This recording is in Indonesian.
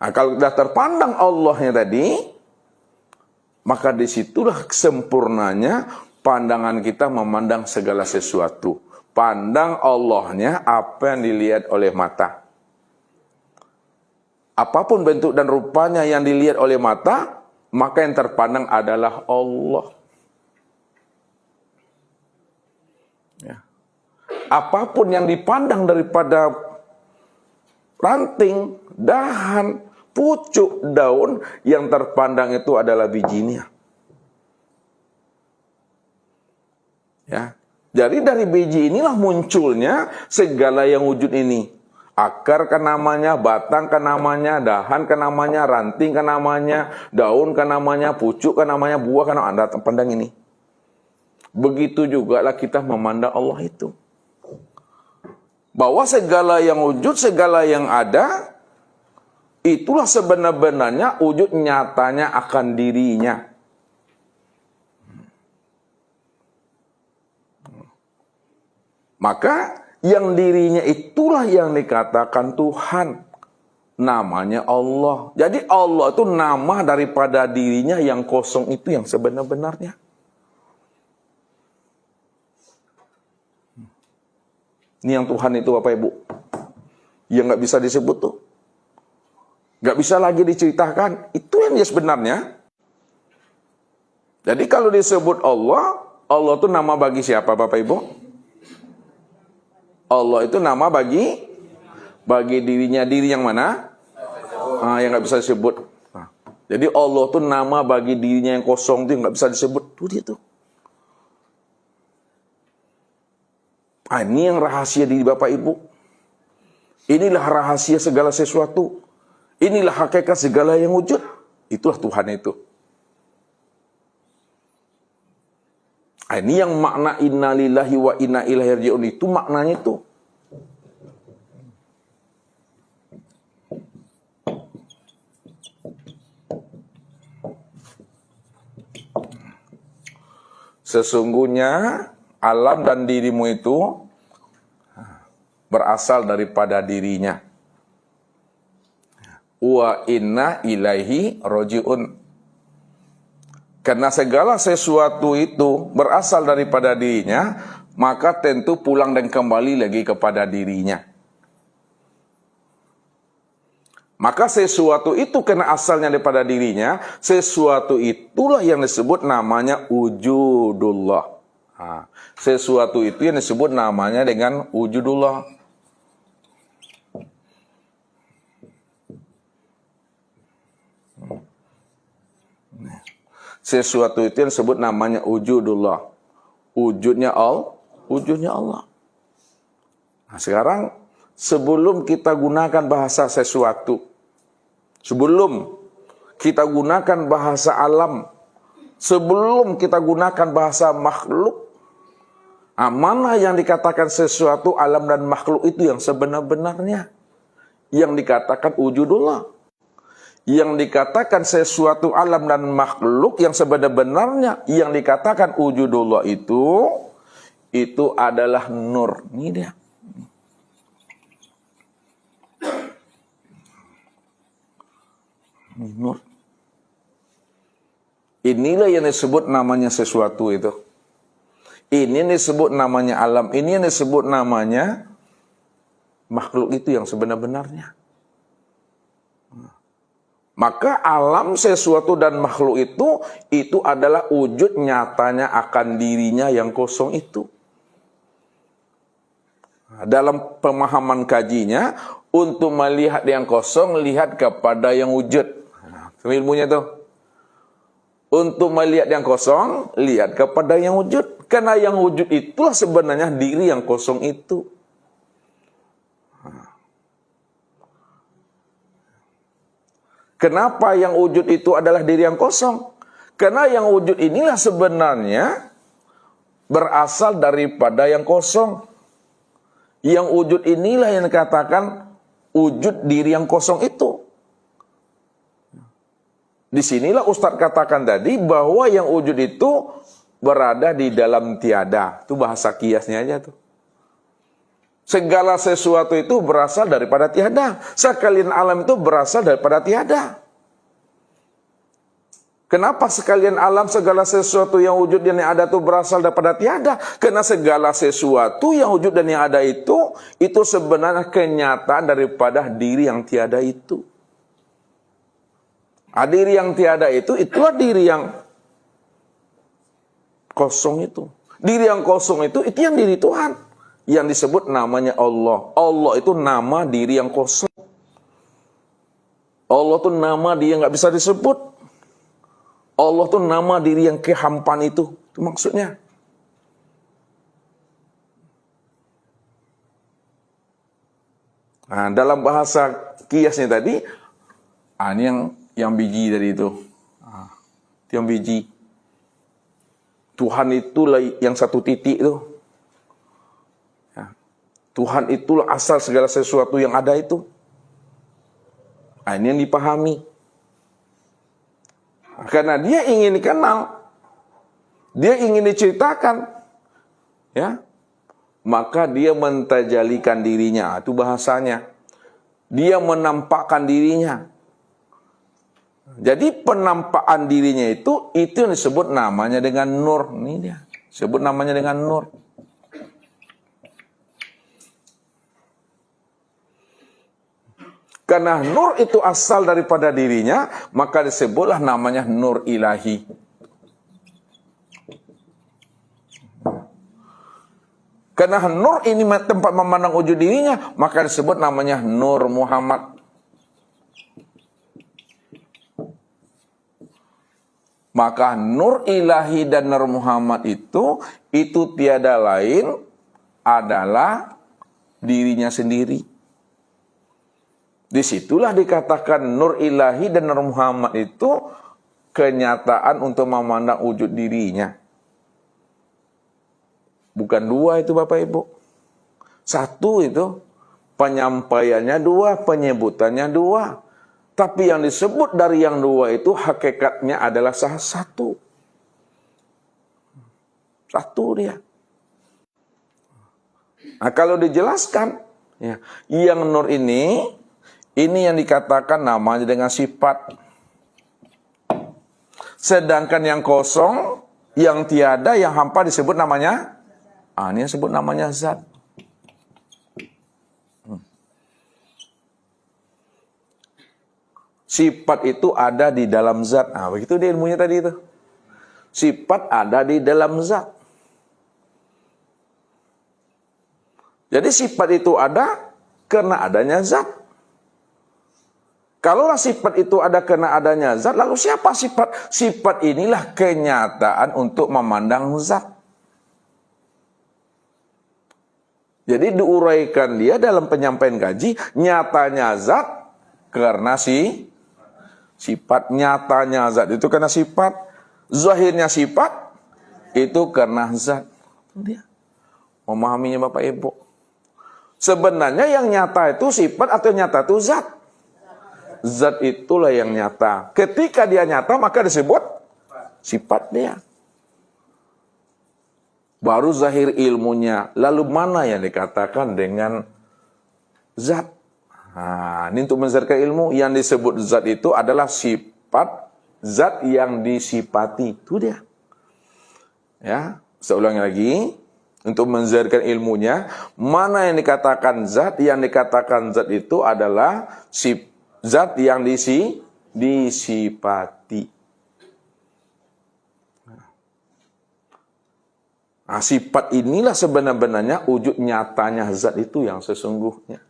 Nah, kalau sudah terpandang Allahnya tadi, maka di situlah sempurnanya pandangan kita memandang segala sesuatu. Pandang Allahnya apa yang dilihat oleh mata. Apa pun bentuk dan rupanya yang dilihat oleh mata, maka yang terpandang adalah Allah. Ya. Apa pun yang dipandang daripada ranting, dahan, pucuk, daun, yang terpandang itu adalah bijinya. Ya. Jadi dari biji inilah munculnya segala yang wujud ini. Akar kan namanya, batang kan namanya, dahan kan namanya, ranting kan namanya, daun kan namanya, pucuk kan namanya, buah kan namanya. Anda pandang ini. Begitu juga lah kita memandang Allah itu. Bahwa segala yang wujud, segala yang ada, itulah sebenar-benarnya wujud nyatanya akan dirinya. Maka yang dirinya itulah yang dikatakan Tuhan. Namanya Allah. Jadi Allah itu nama daripada dirinya yang kosong itu yang sebenar-benarnya. Ini yang Tuhan itu Bapak Ibu. Yang nggak bisa disebut tuh. Nggak bisa lagi diceritakan. Itu yang dia sebenarnya. Jadi kalau disebut Allah, Allah itu nama bagi siapa Bapak Ibu? Allah itu nama bagi bagi dirinya diri yang mana? Ah, yang nggak bisa disebut. Nah, jadi Allah itu nama bagi dirinya yang kosong itu nggak bisa disebut. Tuh dia tuh. Ah, ini yang rahasia di Bapak Ibu. Inilah rahasia segala sesuatu. Inilah hakikat segala yang wujud. Itulah Tuhan itu. Ah, ini yang makna innalillahi wa inna ilaihi raji'un itu maknanya itu. Sesungguhnya alam dan dirimu itu berasal daripada dirinya. Wa inna ilaihi rojiun. Karena segala sesuatu itu berasal daripada dirinya, maka tentu pulang dan kembali lagi kepada dirinya. Maka sesuatu itu karena asalnya daripada dirinya, sesuatu itulah yang disebut namanya wujudullah. Sesuatu itu yang disebut namanya dengan wujudullah. Sesuatu itu yang disebut namanya wujudullah. Wujudnya Allah, wujudnya Allah. Nah, sekarang sebelum kita gunakan bahasa sesuatu, Sebelum kita gunakan bahasa alam, sebelum kita gunakan bahasa makhluk, mana yang dikatakan sesuatu alam dan makhluk itu yang sebenar-benarnya. Yang dikatakan wujudullah. Yang dikatakan sesuatu alam dan makhluk yang sebenar-benarnya. Yang dikatakan wujudullah itu, itu adalah nur. Ini dia. Nur. Inilah yang disebut namanya sesuatu itu. Ini disebut namanya alam. Ini yang disebut namanya makhluk itu yang sebenar-benarnya. Maka alam sesuatu dan makhluk itu, itu adalah wujud nyatanya akan dirinya yang kosong itu. Dalam pemahaman kajinya, untuk melihat yang kosong, lihat kepada yang wujud. Sama ilmunya tuh. Untuk melihat yang kosong, lihat kepada yang wujud. Karena yang wujud itulah sebenarnya diri yang kosong itu. Kenapa yang wujud itu adalah diri yang kosong? Karena yang wujud inilah sebenarnya berasal daripada yang kosong. Yang wujud inilah yang dikatakan wujud diri yang kosong itu. Di sinilah Ustadz katakan tadi bahwa yang wujud itu berada di dalam tiada. Itu bahasa kiasnya aja tuh. Segala sesuatu itu berasal daripada tiada. Sekalian alam itu berasal daripada tiada. Kenapa sekalian alam segala sesuatu yang wujud dan yang ada itu berasal daripada tiada? Karena segala sesuatu yang wujud dan yang ada itu, itu sebenarnya kenyataan daripada diri yang tiada itu. Nah, diri yang tiada itu, itulah diri yang kosong itu. Diri yang kosong itu, itu yang diri Tuhan. Yang disebut namanya Allah. Allah itu nama diri yang kosong. Allah itu nama dia nggak bisa disebut. Allah tuh nama diri yang kehampan itu. Itu maksudnya. Nah, dalam bahasa kiasnya tadi, ah, ini yang yang biji dari itu. Ah, itu yang biji. Tuhan itulah yang satu titik itu. Tuhan itulah asal segala sesuatu yang ada itu. Nah, ini yang dipahami. Karena dia ingin dikenal. Dia ingin diceritakan. Ya. Maka dia mentajalikan dirinya. Itu bahasanya. Dia menampakkan dirinya. Jadi penampakan dirinya itu itu yang disebut namanya dengan nur. Ini dia. Sebut namanya dengan nur. Karena nur itu asal daripada dirinya, maka disebutlah namanya nur ilahi. Karena nur ini tempat memandang wujud dirinya, maka disebut namanya Nur Muhammad. Maka nur ilahi dan nur Muhammad itu, itu tiada lain adalah dirinya sendiri. Di situlah dikatakan Nur Ilahi dan Nur Muhammad itu kenyataan untuk memandang wujud dirinya. Bukan dua itu Bapak Ibu. Satu itu penyampaiannya dua, penyebutannya dua. Tapi yang disebut dari yang dua itu hakikatnya adalah salah satu. Satu dia. Nah kalau dijelaskan, ya, yang nur ini ini yang dikatakan namanya dengan sifat. Sedangkan yang kosong, yang tiada, yang hampa disebut namanya, ah, ini disebut namanya zat. Hmm. Sifat itu ada di dalam zat. Nah, begitu dia ilmunya tadi itu. Sifat ada di dalam zat. Jadi sifat itu ada karena adanya zat. Kalaulah sifat itu ada kena adanya zat, lalu siapa sifat? Sifat inilah kenyataan untuk memandang zat. Jadi diuraikan dia dalam penyampaian gaji, nyatanya zat karena si sifat nyatanya zat itu karena sifat, zahirnya sifat itu karena zat. Memahaminya Bapak Ibu. Sebenarnya yang nyata itu sifat atau nyata itu zat zat itulah yang nyata. Ketika dia nyata maka disebut sifat dia. Baru zahir ilmunya. Lalu mana yang dikatakan dengan zat? Nah, ini untuk menzatkan ilmu yang disebut zat itu adalah sifat zat yang disipati. Itu dia. Ya, saya ulangi lagi untuk menzahirkan ilmunya, mana yang dikatakan zat, yang dikatakan zat itu adalah sifat zat yang disi disipati. Nah, sifat inilah sebenarnya wujud nyatanya zat itu yang sesungguhnya.